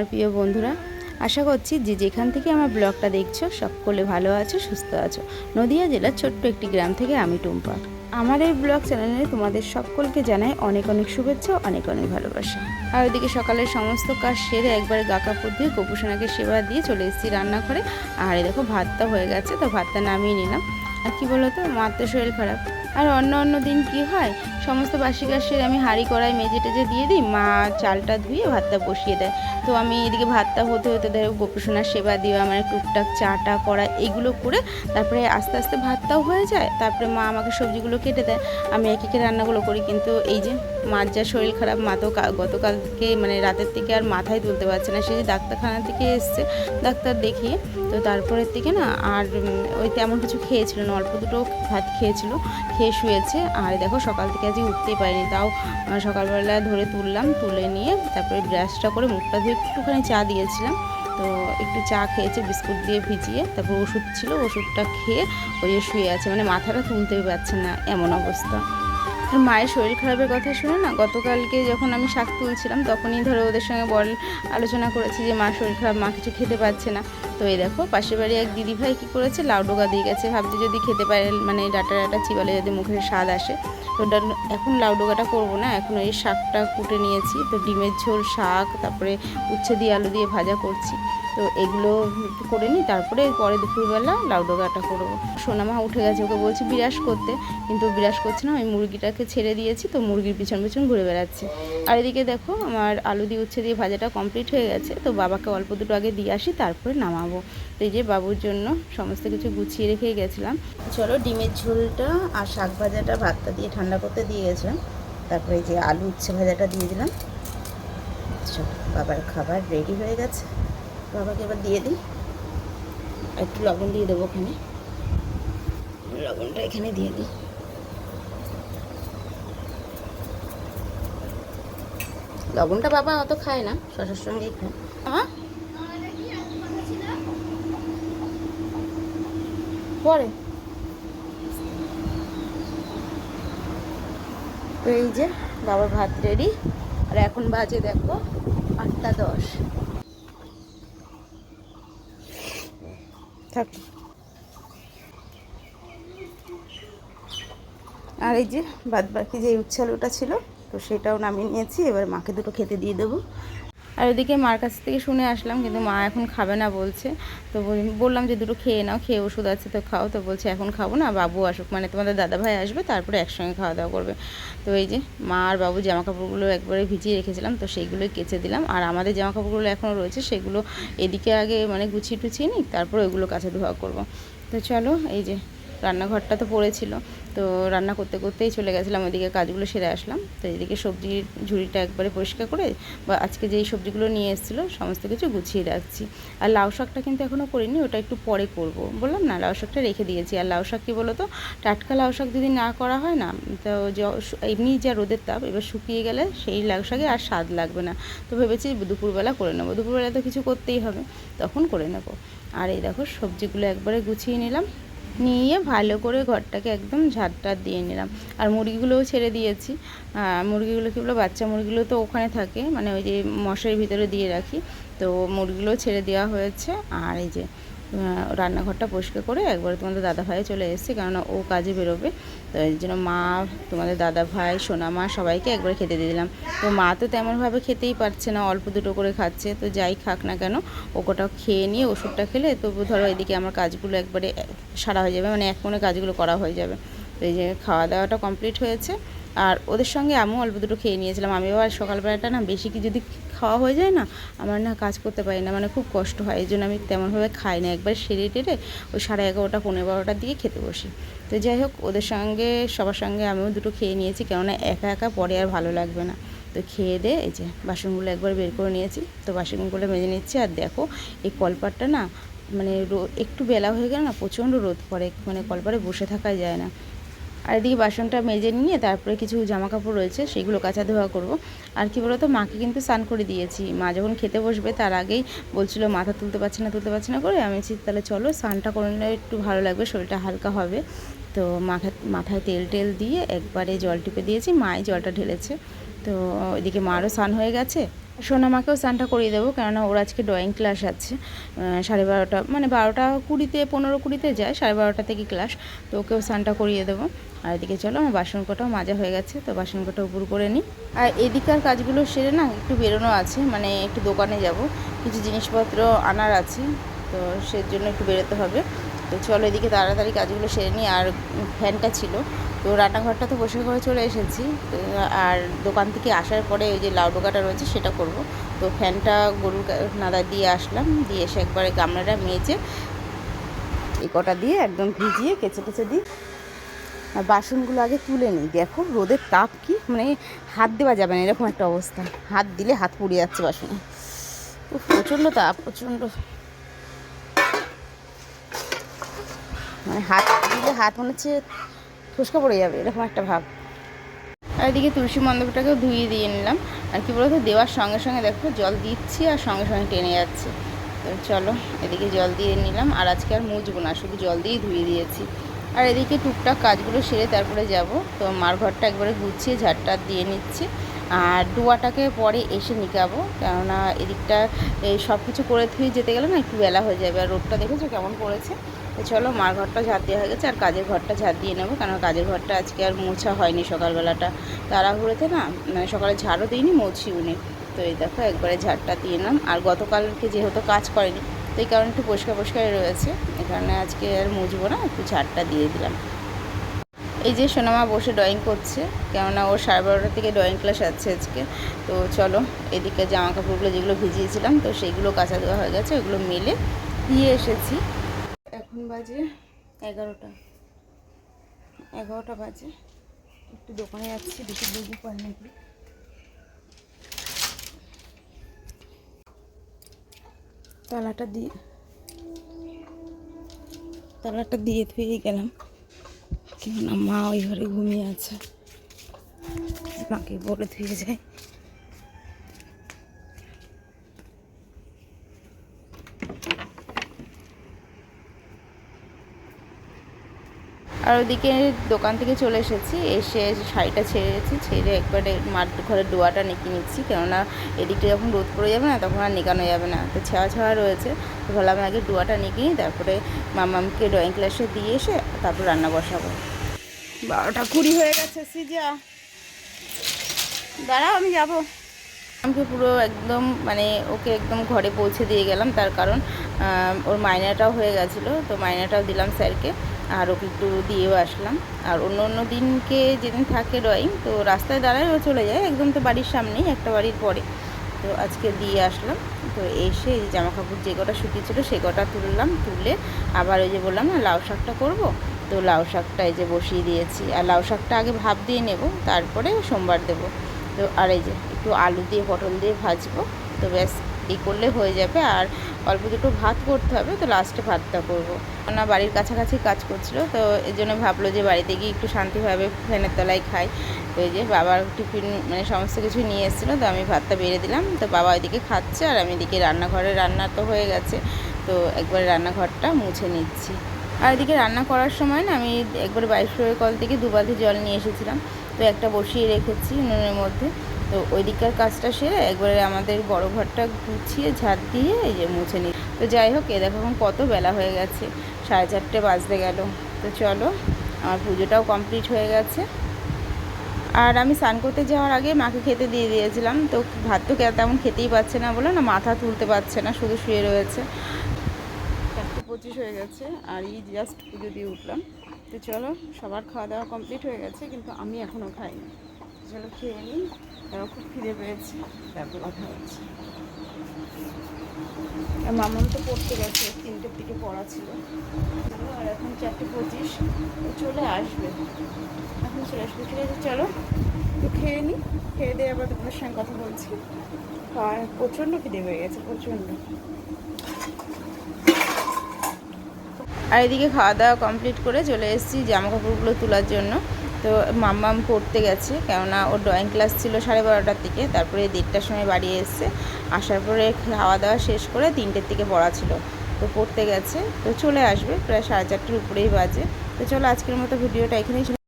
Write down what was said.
আমার প্রিয় বন্ধুরা, আশা করছি যে যেখান থেকে আমার ব্লগটা দেখছ, সকলে ভালো আছো, সুস্থ আছো। নদিয়া জেলার ছোট্ট একটি গ্রাম থেকে আমি টুম্পা। আমার এই ব্লগ চ্যানেলে তোমাদের সকলকে জানাই অনেক অনেক শুভেচ্ছা, অনেক অনেক ভালোবাসা। আর ওইদিকে সকালের সমস্ত কাজ সেরে একবার গা কাপড় দিয়ে গোপুসোনাকে সেবা দিয়ে চলে এসেছি রান্নাঘরে। আর এই দেখো, ভাতটা হয়ে গেছে, তো ভাতটা নামিয়ে নিলাম। আর কি মার তো শরীর খারাপ। আর অন্য অন্য দিন কি হয়? সমস্ত বাসি কাশের আমি হাঁড়ি কড়াই মেজে টেজে দিয়ে দিই, মা চালটা ধুয়ে ভাতটা বসিয়ে দেয়। তো আমি এদিকে ভাতটা হতে হতে ধরো গোপুসোনার সেবা দিয়ে আমার টুকটাক চাটা করা এগুলো করে তারপরে আস্তে আস্তে ভাতটাও হয়ে যায়, তারপরে মা আমাকে সবজিগুলো কেটে দেয়। আমি এক একে রান্নাগুলো করি, কিন্তু এই যে মার যা শরীর খারাপ, মা তো গতকালকে মানে রাতের থেকে আর মাথায় তুলতে পারছে না, সে যে ডাক্তারখানা থেকে এসছে, ডাক্তার দেখিয়ে, তো তারপরের থেকে না আর ওই তেমন কিছু খেয়েছিল না, অল্প দুটো ভাত খেয়েছিল। খেয়ে শুয়েছে আর দেখো, সকাল থেকে আজকে উঠতেই পারিনি, তাও সকালবেলা ধরে তুললাম, তুলে নিয়ে তারপরে ব্রাশটা করে মুখটা ধুয়ে একটুখানি চা দিয়েছিলাম। তো একটু চা খেয়েছে, বিস্কুট দিয়ে ভিজিয়ে, তারপর ওষুধ ছিল, ওষুধটা খেয়ে ওই শুয়ে আছে মানে মাথাটা তুলতেই পারছে না, এমন অবস্থা। মায়ের শরীর খারাপের কথা শুনে না, গতকালকে যখন আমি শাক তুলছিলাম, তখনই ধরো ওদের সঙ্গে বল আলোচনা করেছি যে মা শরীর খারাপ, মা কিছু খেতে পারছে না। তো এই দেখো, পাশের বাড়ি এক দিদি ভাই কী করেছে, লাউ ডোকা দিয়ে গেছে। ভাবছি যদি খেতে পারে মানে ডাটা ডাটা চিবালে যদি মুখের স্বাদ আসে। তো এখন লাউ ডোকাটা করব না, এখন এই শাকটা কুটে নিয়েছি। তো ডিমের ঝোল, শাক, তারপরে উচ্ছে দিয়ে আলু দিয়ে ভাজা করছি। তো এগুলো করে নিই, তারপরে পরে দুপুরবেলা লাউ ডোকাটা করব। সোনামা উঠে গেছে, ওকে বলছি বিরাস করতে, কিন্তু বিরাস করছে না আমি মুরগিটাকে ছেড়ে দিয়েছি, তো মুরগির পিছন পিছন ঘুরে বেড়াচ্ছে। আর এদিকে দেখো, আমার আলু দিয়ে উচ্ছে দিয়ে ভাজাটা কমপ্লিট হয়ে গেছে, তো বাবাকে অল্প দুটো আগে দিয়ে আসি, তারপরে নামাবো। তো এই যে বাবুর জন্য সমস্ত কিছু গুছিয়ে রেখে গেছিলাম। চলো ডিমের ঝোলটা আর শাক ভাজাটা, ভাতটা দিয়ে ঠান্ডা করতে দিয়ে গেছিলাম। তারপরে এই যে আলু উচ্ছে ভাজাটা দিয়ে দিলাম। বাবার খাবার রেডি হয়ে গেছে। বাবাকে এবার দিয়ে দিই। আর একটু লবণ দিয়ে দেবো ওখানে। লবণটা এখানে দিয়ে দিই। লবণটা বাবা অত খায় না, শশার সঙ্গেই খায়। আমা পরে। এই যে, বাবার ভাত রেডি আর এখন বাজে দেখো আটটা দশ। থাক। আর এই যে বাদ বাকি যে উচ্ছালুটা ছিল, তো সেটাও নামিয়ে নিয়েছি। এবার মাকে দুটো খেতে দিয়ে দেবো। আর ওদিকে মার কাছ থেকে শুনে আসলাম, কিন্তু মা এখন খাবে না বলছে। তো বললাম যে, দুটো খেয়ে নাও, খেয়ে ওষুধ আছে তো খাও। তো বলছে, এখন খাব না, বাবু আসুক। মানে তোমাদের দাদা ভাই আসবে, তারপরে একসঙ্গে খাওয়া দাওয়া করবে। তো এই যে, মা আর বাবু জামা কাপড়গুলো একবারে ভিজিয়ে রেখেছিলাম, তো সেইগুলোই কেচে দিলাম। আর আমাদের জামা কাপড়গুলো এখনও রয়েছে, সেগুলো এদিকে আগে মানে গুছিয়ে টুছিয়ে নিই, তারপর ওইগুলো কাছে ধোয়া করব। তো চলো, এই যে, রান্নাঘরটা তো পড়েছিল। তো রান্না করতে করতেই চলে গেছিলাম, ওইদিকে কাজগুলো সেরে আসলাম। তো এদিকে সবজির ঝুড়িটা একবারে পরিষ্কার করে বা আজকে যেই সবজিগুলো নিয়ে এসেছিল, সমস্ত কিছু গুছিয়ে রাখছি। আর লাউ শাকটা কিন্তু এখনও করিনি, ওটা একটু পরে করব। বললাম, না, লাউ শাকটা রেখে দিয়েছি। আর লাউ শাক কী বলো তো টাটকা লাউ শাক যদি না করা হয় না, তো এমনি যা রোদের তাপ, এবার শুকিয়ে গেলে সেই লাউ শাকে আর স্বাদ লাগবে না। তো ভেবেছি দুপুরবেলা করে নেব। দুপুরবেলা তো কিছু করতেই হবে, তখন করে নেব। আর এই দেখো, সবজিগুলো একবারে গুছিয়ে নিলাম। নিয়ে ভালো করে ঘরটাকে একদম ঝাড়টার দিয়ে নিলাম। আর মুরগিগুলোও ছেড়ে দিয়েছি। মুরগিগুলো কী বলো বাচ্চা মুরগিগুলো তো ওখানে থাকে মানে ওই যে মশারির ভিতরে দিয়ে রাখি। তো মুরগিগুলো ছেড়ে দেওয়া হয়েছে। আর এই যে রান্নাঘরটা পরিষ্কার করে একবার তোমাদের দাদা ভাই চলে এসেছে কেননা ও কাজে বেরোবে। তো এই জন্য মা, তোমাদের দাদা ভাই, সোনা মা সবাইকে একবার খেতে দিয়ে দিলাম। তো মা তো তেমনভাবে খেতেই পারছে না, অল্প দুটো করে খাচ্ছে। তো যাই খাক না কেন, ও কোটাও খেয়ে নিয়ে ওষুধটা খেলে, তবু ধরো এদিকে আমার কাজগুলো একবারে সারা হয়ে যাবে মানে এক মনে কাজগুলো করা হয়ে যাবে। তো এই যে খাওয়া দাওয়াটা কমপ্লিট হয়েছে। আর ওদের সঙ্গে আমিও অল্প দুটো খেয়ে নিয়েছিলাম। আমিও আর সকালবেলাটা না বেশি কি যদি খাওয়া হয়ে যায় না, আমার না কাজ করতে পারি না মানে খুব কষ্ট হয়, এই জন্য আমি তেমনভাবে খাই না, একবার সেরে টেরে ওই সাড়ে এগারোটা পনেরো বারোটার দিকে খেতে বসি। তো যাই হোক, ওদের সঙ্গে, সবার সঙ্গে আমিও দুটো খেয়ে নিয়েছি, কেননা একা একা পরে আর ভালো লাগবে না। তো খেয়ে দে, এই যে বাসনগুলো একবার বের করে নিয়েছি, তো বাসনগুলো মেজে নিচ্ছি, আর দেখো এই কলপাটটা না মানে একটু বেলা হয়ে গেলে না প্রচণ্ড রোদ পড়ে মানে কলপারে বসে থাকা যায় না। আর এদিকে বাসনটা মেজে নিয়ে তারপরে কিছু জামা কাপড় রয়েছে, সেগুলো কাচা ধোয়া করব। আর কি বলতো, মাকে কিন্তু স্নান করে দিয়েছি। মা যখন খেতে বসবে তার আগেই বলছিল, মাথা তুলতে পারছে না, তুলতে পারছে না করে। আমি তাহলে চলো স্নানটা করে নিলে একটু ভালো লাগবে, শরীরটা হালকা হবে। তো মাথা, মাথায় তেল টেল দিয়ে একবারে জল টিপে দিয়েছি, মাই জলটা ঢেলেছে। তো এদিকে মারও স্নান হয়ে গেছে। সোনামাকেও স্নানটা করিয়ে দেবো, কেননা ওর আজকে ড্রয়িং ক্লাস আছে। সাড়ে বারোটা মানে বারোটা কুড়িতে, পনেরো কুড়িতে যায়, সাড়ে বারোটা থেকে ক্লাস। তো ওকেও স্নানটা করিয়ে দেবো। আর এদিকে চলো, আমার বাসন কোটাও মাজা হয়ে গেছে, তো বাসন কোটা উপর করে নিই। আর এদিকার কাজগুলো সেরে না, একটু বেরোনো আছে মানে একটু দোকানে যাব। কিছু জিনিসপত্র আনার আছে, তো সের জন্য একটু বেরোতে হবে। তো চলো এদিকে তাড়াতাড়ি কাজগুলো সেরে নিই, আর ফ্যানটা ছিল। তো রান্নাঘরটা তো বসে করে চলে এসেছি আর দোকান থেকে আসার পরে ওই যে লাউ ডোকাটা রয়েছে সেটা করব। তো ফ্যানটা গরুর নাদা দিয়ে আসলাম, দিয়ে এসে একবারে গামলাটা মেজে এই কটা দিয়ে একদম ভিজিয়ে কেচে কেচে দিই। বাসনগুলো আগে তুলে নিই। দেখো, রোদের তাপ কি? মানে হাত দেওয়া যাবে না, এরকম একটা অবস্থা। হাত দিলে হাত পুড়ে যাচ্ছে বাসনে। প্রচণ্ড তাপ, প্রচণ্ড। মানে হাত দিলে হাত মনে হচ্ছে ফুসকা পড়ে যাবে, এরকম একটা ভাব। আর এদিকে তুলসী মণ্ডপটাকেও ধুয়ে দিয়ে নিলাম। আর কি বলতো, দেওয়ার সঙ্গে সঙ্গে দেখো, জল দিচ্ছি আর সঙ্গে সঙ্গে টেনে যাচ্ছে। তো চলো, এদিকে জল দিয়ে নিলাম। আর আজকে আর মুছবো না, শুধু জল দিয়েই ধুয়ে দিয়েছি। আর এদিকে টুকটাক কাজগুলো সেরে তারপরে যাব। তো মার ঘরটা একবারে গুছিয়ে ঝাড়টা দিয়ে নিচ্ছি। আর ডোয়াটাকে পরে এসে নিকাবো। কেননা এদিকটা এই সব কিছু করে ধুয়ে যেতে গেলে না একটু বেলা হয়ে যাবে। আর রোদটা দেখেছ কেমন পড়েছে? তো চলো মার ঘরটা ঝাড় দেওয়া হয়ে গেছে। আর কাজের ঘরটা ঝাড় দিয়ে নেব। কারণ কাজের ঘরটা আজকে আর মোছা হয়নি সকালবেলাটা। তাড়াহুড়োতে না মানে সকালে ঝাড়ও দিইনি, মুছিও নি। তো এই দেখো একবারে ঝাড়টা দিয়ে নিলাম আর গতকালকে যেহেতু কাজ করেনি তো এই কারণে একটু পরিষ্কার পরিষ্কার রয়েছে। এই কারণে আজকে আর মুছবো না, একটু ঝাড়টা দিয়ে দিলাম। এই যে সোনামা বসে ড্রয়িং করছে, কেননা ওর সাড়ে বারোটা থেকে ড্রয়িং ক্লাস আছে আজকে। তো চলো, এদিকে জামা কাপড়গুলো যেগুলো ভিজিয়েছিলাম, তো সেইগুলো কাঁচা দেওয়া হয়ে গেছে, ওগুলো মেলে দিয়ে এসেছি। এখন বাজে এগারোটা। এগারোটা বাজে। একটু দোকানে যাচ্ছি, বেশি বুঝতে পারি নাকি? তালাটা দিয়ে তালাটা দিয়ে ধুয়ে গেলাম। কেননা মা ওই ঘরে ঘুমিয়ে আছে। মাকে বলে ধুয়ে যায়। আর ওদিকে দোকান থেকে চলে এসেছি, এসে শাড়িটা ছেড়েছি ছেড়ে একবারে মাঠ ঘরের ডোয়াটা নেকি নিচ্ছি, কেননা এদিকটা যখন রোদ পড়ে যাবে না, তখন আর নেকানো যাবে না। তো ছেঁড়া ছেঁড়া রয়েছে, তো ভাবলাম আগে ডোয়াটা নেকি নিই, তারপরে মামামকে ড্রয়িং ক্লাসে দিয়ে এসে তারপর রান্না বসাবো। বারোটা কুড়ি হয়ে গেছে সিজা। দাঁড়াও, আমি যাব। আমাকে পুরো একদম মানে ওকে একদম ঘরে পৌঁছে দিয়ে গেলাম, তার কারণ ওর মাইনাটাও হয়ে গেছিল, তো মাইনাটাও দিলাম স্যারকে। আর ওকে একটু দিয়েও আসলাম। আর অন্য অন্য দিনকে যেদিন থাকে ড্রয়িং তো রাস্তায় দাঁড়ায় ও চলে যায়, একদম তো বাড়ির সামনেই, একটা বাড়ির পরে। তো আজকে দিয়ে আসলাম। তো এসে এই জামা কাপড় যে কটা শুকিয়েছিল সে কটা তুললাম, তুলে আবার ওই যে বললাম না, লাউ শাকটা করব। তো লাউ শাকটা এই যে বসিয়ে দিয়েছি। আর লাউ শাকটা আগে ভাপ দিয়ে নেব, তারপরে সোমবার দেবো। তো আর এই যে একটু আলু দিয়ে, পটল দিয়ে ভাজবো। তো ব্যাস এই করলে হয়ে যাবে আর অল্প দুটো ভাত করতে হবে, তো লাস্টে ভাতটা করব। না বাড়ির কাছাকাছি কাজ করছিল, তো এই জন্য ভাবলো যে বাড়িতে গিয়ে একটু শান্তিভাবে ফ্যানের তলায় খাই। তো যে বাবার টিফিন মানে সমস্ত কিছু নিয়ে এসেছিল, তো আমি ভাতটা বেড়ে দিলাম। তো বাবা ওইদিকে খাচ্ছে আর আমি এদিকে রান্নাঘরে রান্না তো হয়ে গেছে, তো একবার রান্নাঘরটা মুছে নিচ্ছি। আর এদিকে রান্না করার সময় না আমি একবার বাইশের কল থেকে দু বালতি জল নিয়ে এসেছিলাম। তো একটা বসিয়ে রেখেছি উনুনের মধ্যে। তো ওই দিককার কাজটা সেরে একবারে আমাদের বড় ঘরটা গুছিয়ে ঝাড় দিয়ে এই যে মুছে নিই তো যাই হোক, এ দেখো এখন কত বেলা হয়ে গেছে, সাড়ে চারটে বাজতে গেল। তো চলো, আমার পুজোটাও কমপ্লিট হয়ে গেছে। আর আমি স্নান করতে যাওয়ার আগে মাকে খেতে দিয়ে দিয়েছিলাম। তো ভাত তো তেমন খেতেই পাচ্ছে না বলে না মাথা তুলতে পারছে না, শুধু শুয়ে রয়েছে। পঁচিশ হয়ে গেছে আর এই জাস্ট পুজো দিয়ে উঠলাম। তো চলো, সবার খাওয়া দাওয়া কমপ্লিট হয়ে গেছে, কিন্তু আমি এখনও খাইনি। চলো খেয়ে নিই তারপর খুব খিদে পেয়েছি, তারপর কথা হচ্ছে। মামাম তো পড়তে গেছে, তিনটের দিকে পড়া ছিল। আর এখন চারটে পঁচিশ চলে আসবে। এখন চলে আসবে, ঠিক আছে, চলো। তো খেয়ে নিই খেয়ে দিয়ে আবার তোমার সঙ্গে কথা বলছি। আর প্রচণ্ড খিদে হয়ে গেছে, প্রচণ্ড। আর এদিকে খাওয়া দাওয়া কমপ্লিট করে চলে এসেছি জামা কাপড়গুলো তোলার জন্য। তো মাম্মাম পড়তে গেছে, কেননা ওর ড্রয়িং ক্লাস ছিল সাড়ে বারোটার দিকে, তারপরে দেড়টার সময় বাড়ি এসছে। আসার পরে খাওয়া দাওয়া শেষ করে তিনটের থেকে পড়া ছিল, তো পড়তে গেছে। তো চলে আসবে, প্রায় সাড়ে চারটের উপরেই বাজে। তো চলো আজকের মতো ভিডিওটা এখানেই